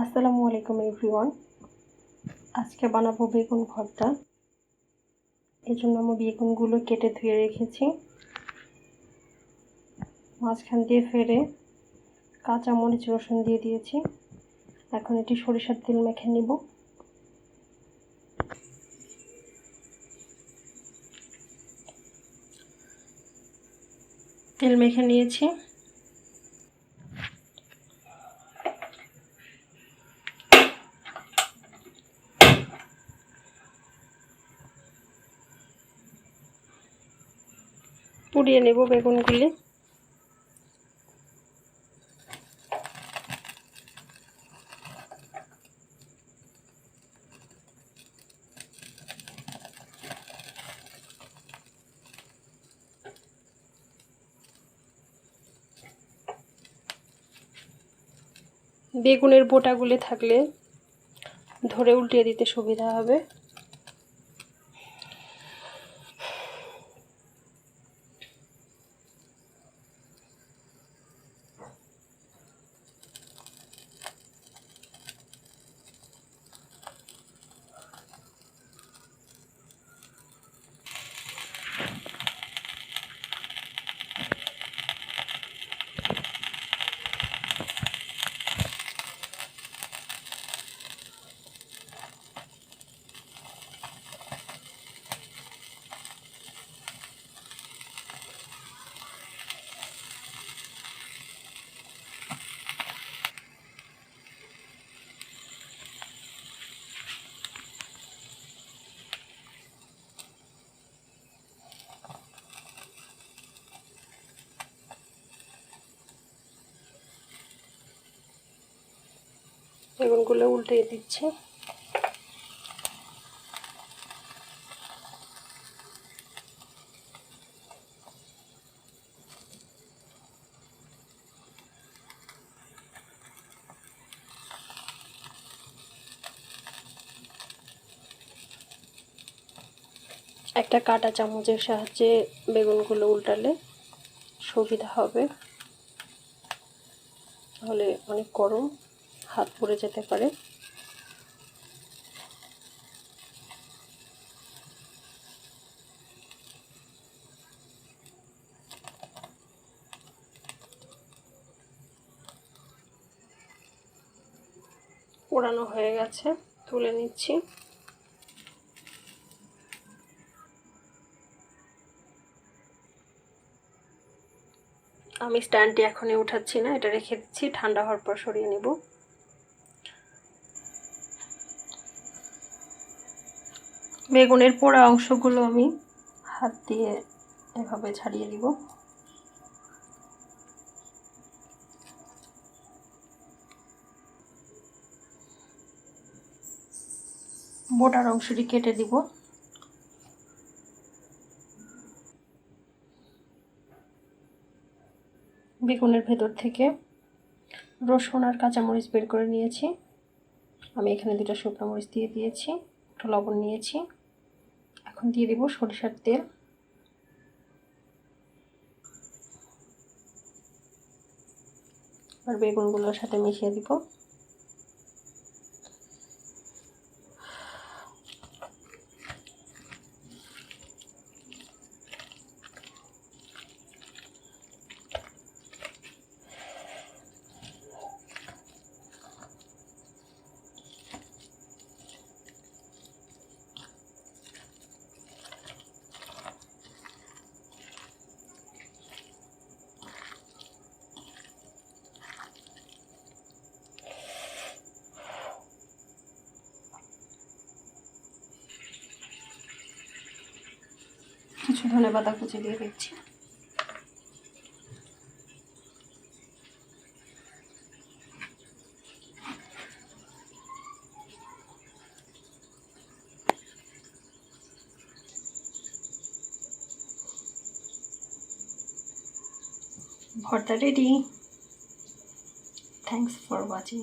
আসসালামু আলাইকুম এভরিওয়ান আজকে বানাবো বেগুন ভর্তা। এই জন্য আমি বেগুনগুলো কেটে ধুয়ে রেখেছি। মাঝখান দিয়ে ফেরে কাঁচা মরিচ রসুন দিয়ে দিয়েছি। এখন এটি সরিষার তেল মেখে নিব। তেল মেখে নিয়েছি। পুড়িয়ে নেব বেগুনগুলি। বেগুনের বোটাগুলি থাকলে ধরে উল্টিয়ে দিতে সুবিধা হবে। বেগুনগুলো উল্টে দিচ্ছি। একটা কাটা চামচের সাহায্যে বেগুনগুলো উল্টালে সুবিধা হবে। তাহলে অনেক গরম। হাত পড়ে যেতে পারে। পোড়ানো হয়ে গেছে, তুলে নিচ্ছি। আমি স্ট্যান্ডটি এখনই উঠাচ্ছি না, এটা রেখে দিচ্ছি, ঠান্ডা হওয়ার পর সরিয়ে নেব। বেগুনের পোড়া অংশগুলো আমি হাত দিয়ে এভাবে ছাড়িয়ে দিব বোটার অংশটি কেটে দিব। বেগুনের ভেতর থেকে রসুন আর কাঁচামরিচ বের করে নিয়েছি। আমি এখানে দুটো শুকনো মরিচ দিয়ে দিয়েছি। একটু লবণ নিয়েছি। এখন দিয়ে দিব সরিষার তেল। আর বেগুনগুলোর সাথে মিশিয়ে দিব। কিছু ধনে পাতা কুচি দিয়ে দিচ্ছি। ভর্তা রেডি থ্যাংকস ফর ওয়াচিং